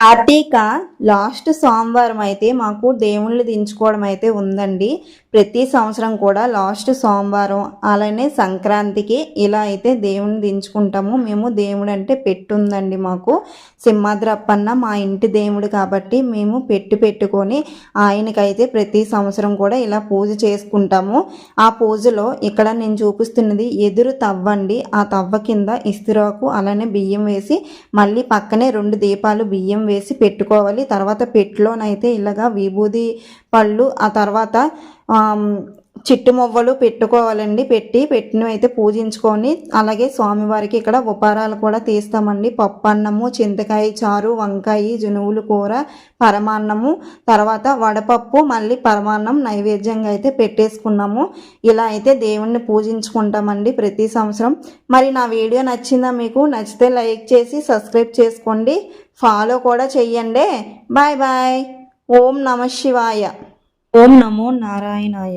Karthika last సోమవారం అయితే మాకు దేవుళ్ళు దించుకోవడం అయితే ఉందండి. ప్రతి సంవత్సరం కూడా లాస్ట్ సోమవారం అలానే సంక్రాంతికి ఇలా అయితే దేవుని దించుకుంటాము. మేము దేవుడు అంటే పెట్టుందండి మాకు. సింహాద్రప్పన్న మా ఇంటి దేవుడు కాబట్టి మేము పెట్టి పెట్టుకొని ఆయనకైతే ప్రతి సంవత్సరం కూడా ఇలా పూజ చేసుకుంటాము. ఆ పూజలో ఇక్కడ నేను చూపిస్తున్నది ఎదురు తవ్వండి ఆ తవ్వ కింద ఇస్తిరాకు అలానే బియ్యం వేసి మళ్ళీ పక్కనే రెండు దీపాలు బియ్యం వేసి పెట్టుకోవాలి. తర్వాత పెట్టులోనైతే ఇలాగా విభూది పళ్ళు ఆ తర్వాత చిట్టు మొవ్వలు పెట్టుకోవాలండి. పెట్టి పెట్టిన అయితే పూజించుకొని అలాగే స్వామివారికి ఇక్కడ ఉపహారాలు కూడా తీస్తామండి. పప్పు అన్నము చింతకాయ చారు వంకాయ జునువులు కూర పరమాన్నము తర్వాత వడపప్పు మళ్ళీ పరమాన్నం నైవేద్యంగా అయితే పెట్టేసుకున్నాము. ఇలా అయితే దేవుణ్ణి పూజించుకుంటామండి ప్రతి సంవత్సరం. మరి నా వీడియో నచ్చిందా మీకు? నచ్చితే లైక్ చేసి సబ్స్క్రైబ్ చేసుకోండి. ఫాలో కూడా చెయ్యండి. Bye bye. ఓం నమ శివాయ. ఓం నమో నారాయణాయ.